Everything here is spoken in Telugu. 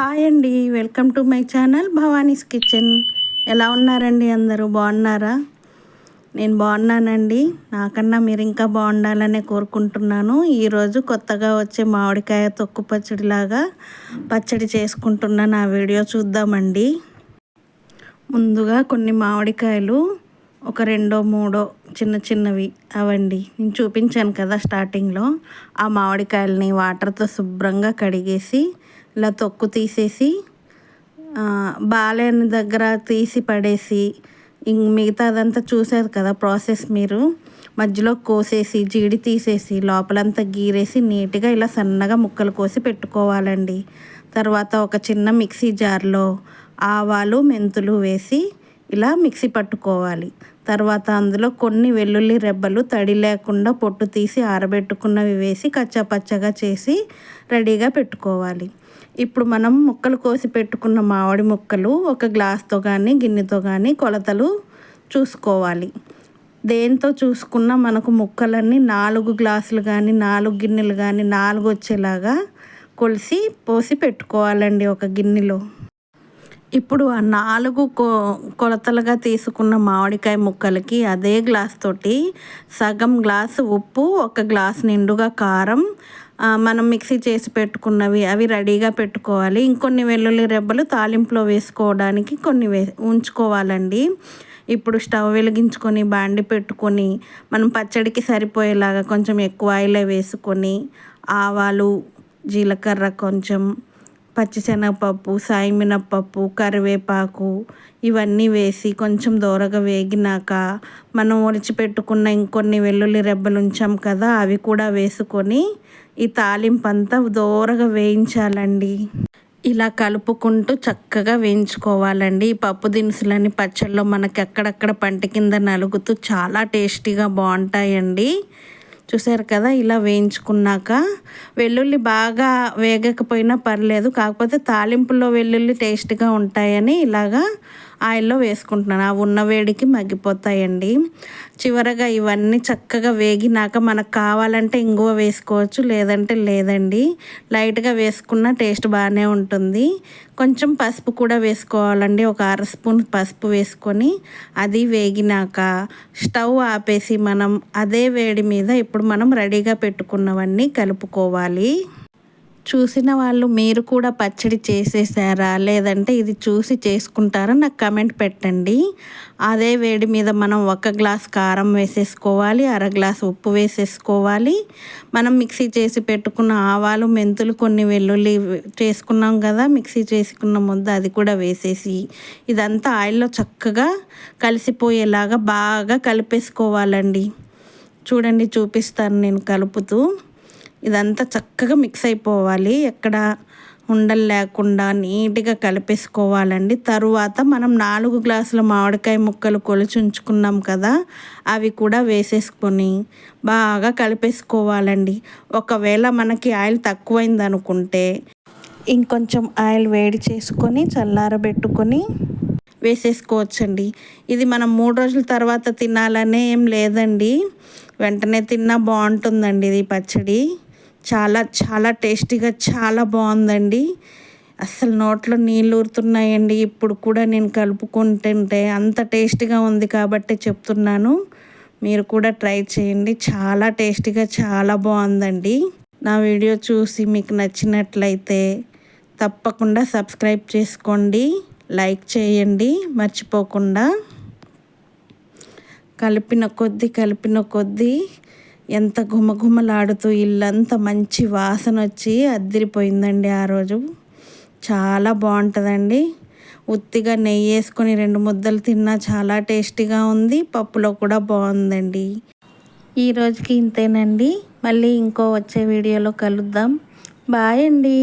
హాయ్ అండి welcome to my channel Bhavani's kitchen. ఎలా ఉన్నారండి అందరూ? బాగున్నారా? నేను బాగున్నానండి. నాకన్నా మీరు ఇంకా బాగుండాలనే కోరుకుంటున్నాను. ఈరోజు కొత్తగా వచ్చే మామిడికాయ తొక్కు పచ్చడిలాగా పచ్చడి చేసుకుంటున్నాను. ఆ వీడియో చూద్దామండి. ముందుగా కొన్ని మామిడికాయలు ఒక రెండో మూడో చిన్న చిన్నవి అవండి. నేను చూపించాను కదా స్టార్టింగ్లో. ఆ మామిడికాయలని వాటర్తో శుభ్రంగా కడిగేసి ఇలా తొక్కు తీసేసి బాలేని దగ్గర తీసి పడేసి ఇంక మిగతాదంతా చూసారు కదా ప్రాసెస్ మీరు. మధ్యలో కోసేసి జీడి తీసేసి లోపలంతా గీరేసి నీట్గా ఇలా సన్నగా ముక్కలు కోసి పెట్టుకోవాలండి. తర్వాత ఒక చిన్న మిక్సీ జార్లో ఆవాలు మెంతులు వేసి ఇలా మిక్సీ పట్టుకోవాలి. తర్వాత అందులో కొన్ని వెల్లుల్లి రెబ్బలు తడి లేకుండా పొట్టు తీసి ఆరబెట్టుకున్నవి వేసి కచ్చాపచ్చగా చేసి రెడీగా పెట్టుకోవాలి. ఇప్పుడు మనం ముక్కలు కోసి పెట్టుకున్న మామిడి ముక్కలు ఒక గ్లాస్తో కానీ గిన్నెతో కానీ కొలతలు చూసుకోవాలి. దేంతో చూసుకున్నా మనకు ముక్కలన్నీ నాలుగు గ్లాసులు కానీ నాలుగు గిన్నెలు కానీ నాలుగు వచ్చేలాగా కొలిసి పోసి పెట్టుకోవాలండి ఒక గిన్నెలో. ఇప్పుడు ఆ నాలుగు కొ కొలతలుగా తీసుకున్న మామిడికాయ ముక్కలకి అదే గ్లాస్ తోటి సగం గ్లాసు ఉప్పు ఒక గ్లాస్ నిండుగా కారం మనం మిక్సీ చేసి పెట్టుకున్నవి అవి రెడీగా పెట్టుకోవాలి. ఇంకొన్ని వెల్లుల్లి రెబ్బలు తాలింపులో వేసుకోవడానికి కొన్ని వే ఉంచుకోవాలండి. ఇప్పుడు స్టవ్ వెలిగించుకొని బాండి పెట్టుకొని మనం పచ్చడికి సరిపోయేలాగా కొంచెం ఎక్కువ ఆయిలే వేసుకొని ఆవాలు జీలకర్ర కొంచెం పచ్చిశనగపప్పు సాయిమినపప్పు కరివేపాకు ఇవన్నీ వేసి కొంచెం దూరగా వేగినాక మనం ఒలిచిపెట్టుకున్న ఇంకొన్ని వెల్లుల్లి రెబ్బలు ఉంచాం కదా అవి కూడా వేసుకొని ఈ తాలింపు అంతా దూరగా వేయించాలండి. ఇలా కలుపుకుంటూ చక్కగా వేయించుకోవాలండి. ఈ పప్పు దినుసులని పచ్చళ్ళలో మనకి ఎక్కడెక్కడ పంట కింద నలుగుతూ చాలా టేస్టీగా బాగుంటాయండి. చూసారు కదా ఇలా వేయించుకున్నాక వెల్లుల్లి బాగా వేగకపోయినా పర్లేదు కాకపోతే తాలింపులో వెల్లుల్లి టేస్ట్గా ఉంటాయని ఇలాగా ఆయిల్లో వేసుకుంటున్నాను. ఆ ఉన్న వేడికి మగ్గిపోతాయండి. చివరగా ఇవన్నీ చక్కగా వేగినాక మనకు కావాలంటే ఇంగువ వేసుకోవచ్చు లేదంటే లేదండి. లైట్గా వేసుకున్న టేస్ట్ బాగానే ఉంటుంది. కొంచెం పసుపు కూడా వేసుకోవాలండి. ఒక అర స్పూన్ పసుపు వేసుకొని అది వేగినాక స్టవ్ ఆపేసి మనం అదే వేడి మీద ఇప్పుడు మనం రెడీగా పెట్టుకున్నవన్నీ కలుపుకోవాలి. చూసిన వాళ్ళు మీరు కూడా పచ్చడి చేసేసారా? లేదంటే ఇది చూసి చేసుకుంటారా? నాకు కమెంట్ పెట్టండి. అదే వేడి మీద మనం ఒక గ్లాస్ కారం వేసేసుకోవాలి అర గ్లాస్ ఉప్పు వేసేసుకోవాలి. మనం మిక్సీ చేసి పెట్టుకున్న ఆవాలు మెంతులు కొన్ని వెల్లుల్లి చేసుకున్నాం కదా మిక్సీ చేసుకున్న ముద్ద అది కూడా వేసేసి ఇదంతా ఆయిల్లో చక్కగా కలిసిపోయేలాగా బాగా కలిపేసుకోవాలండి. చూడండి చూపిస్తాను నేను కలుపుతూ. ఇదంతా చక్కగా మిక్స్ అయిపోవాలి. ఎక్కడ ఉండలు లేకుండా నీట్గా కలిపేసుకోవాలండి. తరువాత మనం నాలుగు గ్లాసుల మామిడికాయ ముక్కలు కొలిచి ఉంచుకున్నాం కదా అవి కూడా వేసేసుకొని బాగా కలిపేసుకోవాలండి. ఒకవేళ మనకి ఆయిల్ తక్కువైంది అనుకుంటే ఇంకొంచెం ఆయిల్ వేడి చేసుకొని చల్లారబెట్టుకొని వేసేసుకోవచ్చండి. ఇది మనం మూడు రోజుల తర్వాత తినాలనే ఏం లేదండి. వెంటనే తిన్నా బాగుంటుందండి ఇది పచ్చడి. చాలా చాలా టేస్టీగా చాలా బాగుందండి. అసలు నోట్లో నీళ్ళు ఊరుతున్నాయండి. ఇప్పుడు కూడా నేను కలుపుకుంటుంటే అంత టేస్టీగా ఉంది కాబట్టి చెప్తున్నాను. మీరు కూడా ట్రై చేయండి. చాలా టేస్టీగా చాలా బాగుందండి. నా వీడియో చూసి మీకు నచ్చినట్లయితే తప్పకుండా సబ్స్క్రైబ్ చేసుకోండి. లైక్ చేయండి. మర్చిపోకుండా. కలిపిన కొద్దీ కలిపిన కొద్దీ ఎంత ఘుమఘుమలాడుతూ ఇల్లంతా మంచి వాసన వచ్చి అద్దరిపోయిందండి ఆ రోజు. చాలా బాగుంటుందండి. ఉత్తిగా నెయ్యి వేసుకొని రెండు ముద్దలు తిన్నా చాలా టేస్టీగా ఉంది. పప్పులో కూడా బాగుందండి. ఈ రోజుకి ఇంతేనండి. మళ్ళీ ఇంకో వచ్చే వీడియోలో కలుద్దాం. బాయ్ అండి.